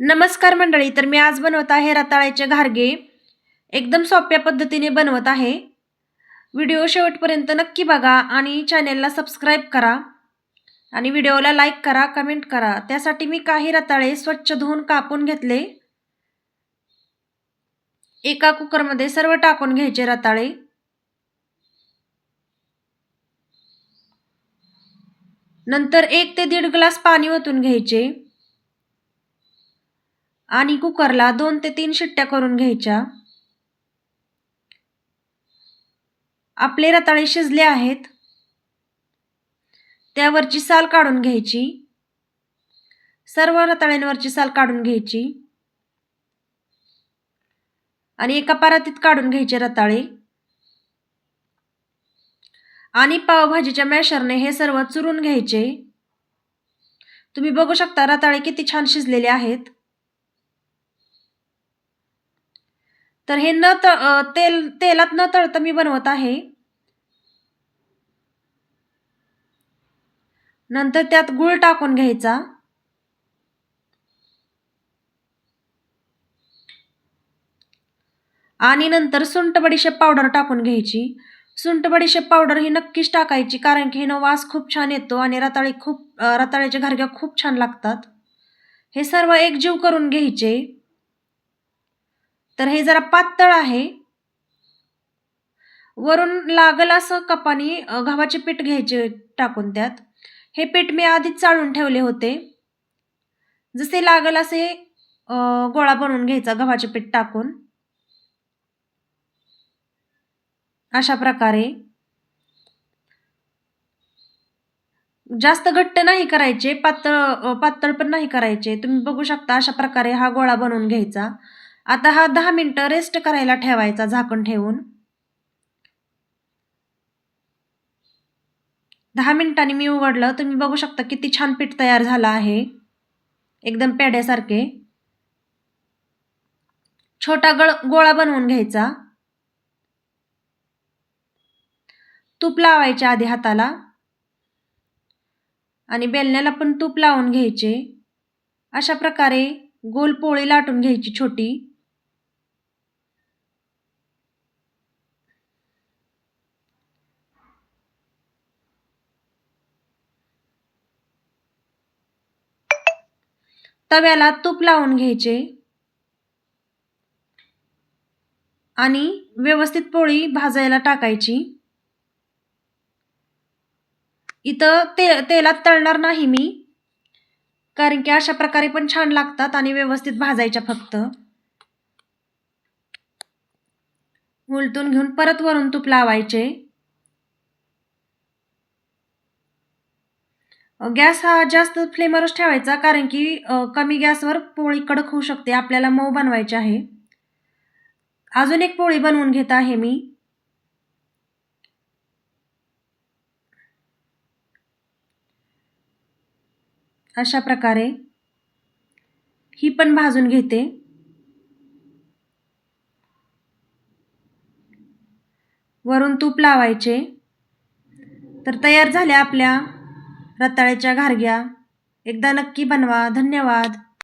नमस्कार मंडळी तर मी आज बनवत आहे रताळ्याचे घारगे. एकदम सोप्या पद्धतीने बनवत आहे. व्हिडिओ शेवटपर्यंत नक्की बघा आणि चॅनेलला सबस्क्राईब करा. आणि व्हिडिओला लाईक करा कमेंट करा. त्यासाठी मी काही रताळे स्वच्छ धुवून कापून घेतले. एका कुकरमध्ये सर्व टाकून घ्यायचे रताळे. नंतर एक ते दीड ग्लास पाणी ओतून घ्यायचे. आणि कुकरला दोन ते तीन शिट्ट्या करून घ्यायच्या. आपले रताळे शिजले आहेत. त्यावरची साल काढून घ्यायची. सर्व रताळ्यांवरची साल काढून घ्यायची. आणि एका परातीत काढून घ्यायचे रताळे. आणि पावभाजीच्या मॅशरने हे सर्व चुरून घ्यायचे. तुम्ही बघू शकता रताळे किती छान शिजलेले आहेत. तर हे न त तेल तेलात न तळतं मी बनवत आहे. नंतर त्यात गूळ टाकून घ्यायचा. आणि नंतर सुंट बडीशेप पावडर टाकून घ्यायची. सुंट बडीशेप पावडर ही नक्कीच टाकायची कारण की हिनं वास खूप छान येतो आणि रताळी खूप रताळ्याच्या घरग्या खूप छान लागतात. हे सर्व एकजीव करून घ्यायचे. तर हे जरा पातळ आहे. वरून लागल असं कपानी गव्हाचे पीठ घ्यायचे टाकून त्यात. हे पीठ मी आधीच चाळून ठेवले होते. जसे लागल असे गोळा बनवून घ्यायचा गव्हाचे पीठ टाकून. अशा प्रकारे. जास्त घट्ट नाही करायचे पातळ पातळ पण नाही करायचे. तुम्ही बघू शकता अशा प्रकारे हा गोळा बनवून घ्यायचा. आता हा दहा मिनटं रेस्ट करायला ठेवायचा झाकण ठेवून. दहा मिनिटांनी मी उघडलं तुम्ही बघू शकता किती छान पीठ तयार झालं आहे. एकदम पेड्यासारखे छोटा गळ गोळा बनवून घ्यायचा. तूप लावायचे आधी हाताला. आणि बेलण्याला पण तूप लावून घ्यायचे. अशा प्रकारे गोल पोळी लाटून घ्यायची छोटी. तव्याला तूप लावून घ्यायचे. आणि व्यवस्थित पोळी भाजायला टाकायची. इथं ते तेलात तळणार नाही मी. कारण की अशा प्रकारे पण छान लागतात आणि व्यवस्थित भाजायच्या फक्त. उलटून घेऊन परत वरून तूप लावायचे. गॅस हा जास्त फ्लेमवरच ठेवायचा कारण की कमी गॅसवर पोळी कडक होऊ शकते. आपल्याला मऊ बनवायचे आहे. अजून एक पोळी बनवून घेत आहे मी. अशा प्रकारे. ही पण भाजून घेते. वरून तूप लावायचे. तर तयार झाल्या आपल्या रताळ्याच्या घारग्या. एकदा नक्की बनवा. धन्यवाद.